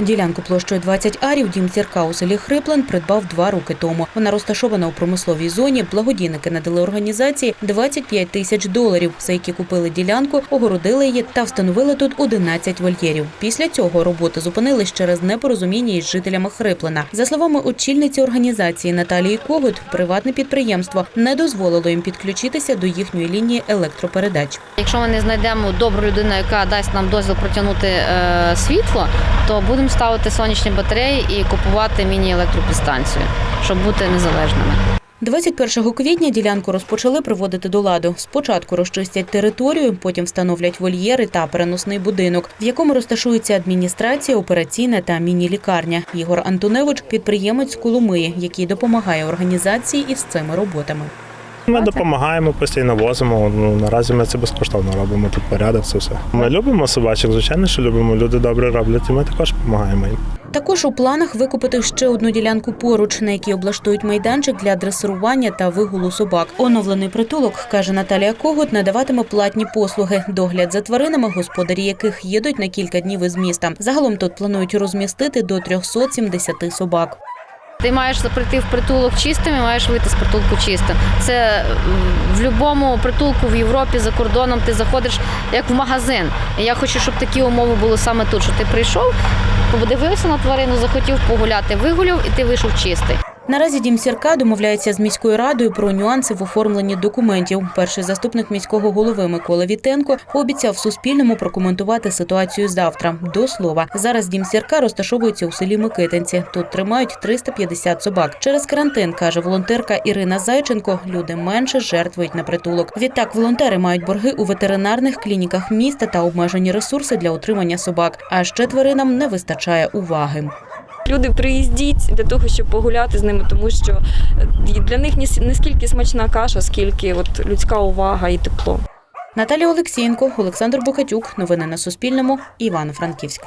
Ділянку площею 20 арів дім зірка у селі Хриплен придбав два роки тому. Вона розташована у промисловій зоні. Благодійники надали організації 25 тисяч доларів, за які купили ділянку, огородили її та встановили тут 11 вольєрів. Після цього роботи зупинились через непорозуміння із жителями Хриплена. За словами очільниці організації Наталії Когут, приватне підприємство не дозволило їм підключитися до їхньої лінії електропередач. Якщо ми не знайдемо добру людину, яка дасть нам дозвіл протягнути е, світло, то будемо ставити сонячні батареї і купувати міні-електропідстанцію, щоб бути незалежними. 21 квітня ділянку розпочали приводити до ладу. Спочатку розчистять територію, потім встановлять вольєри та переносний будинок, в якому розташується адміністрація, операційна та міні-лікарня. Ігор Антоневич підприємець Коломиї, який допомагає організації із цими роботами. Ми допомагаємо, постійно возимо. Ну наразі ми це безкоштовно робимо. Тут порядок, це все. Ми любимо собачок, звичайно, що любимо. Люди добре роблять, і ми також допомагаємо їм. Також у планах викупити ще одну ділянку поруч, на якій облаштують майданчик для дресирування та вигулу собак. Оновлений притулок, каже Наталія Когут, надаватиме платні послуги, догляд за тваринами, господарі яких їдуть на кілька днів із міста. Загалом тут планують розмістити до 370 собак. Ти маєш прийти в притулок чистим і маєш вийти з притулку чистим. Це в будь-якому притулку в Європі за кордоном ти заходиш як в магазин. І я хочу, щоб такі умови були саме тут, що ти прийшов, подивився на тварину, захотів погуляти, вигуляв і ти вийшов чистий. Наразі дім сірка домовляється з міською радою про нюанси в оформленні документів. Перший заступник міського голови Микола Вітенко пообіцяв Суспільному прокоментувати ситуацію завтра. До слова, зараз дім сірка розташовується у селі Микитинці. Тут тримають 350 собак. Через карантин каже волонтерка Ірина Зайченко. Люди менше жертвують на притулок. Відтак волонтери мають борги у ветеринарних клініках міста та обмежені ресурси для утримання собак. А ще тваринам не вистачає уваги. Люди приїздіть для того, щоб погуляти з ними, тому що е, для них не скільки смачна каша, скільки от людська увага і тепло. Наталія Олексієнко, Олександр Бухатюк. Новини на Суспільному. Івано-Франківськ.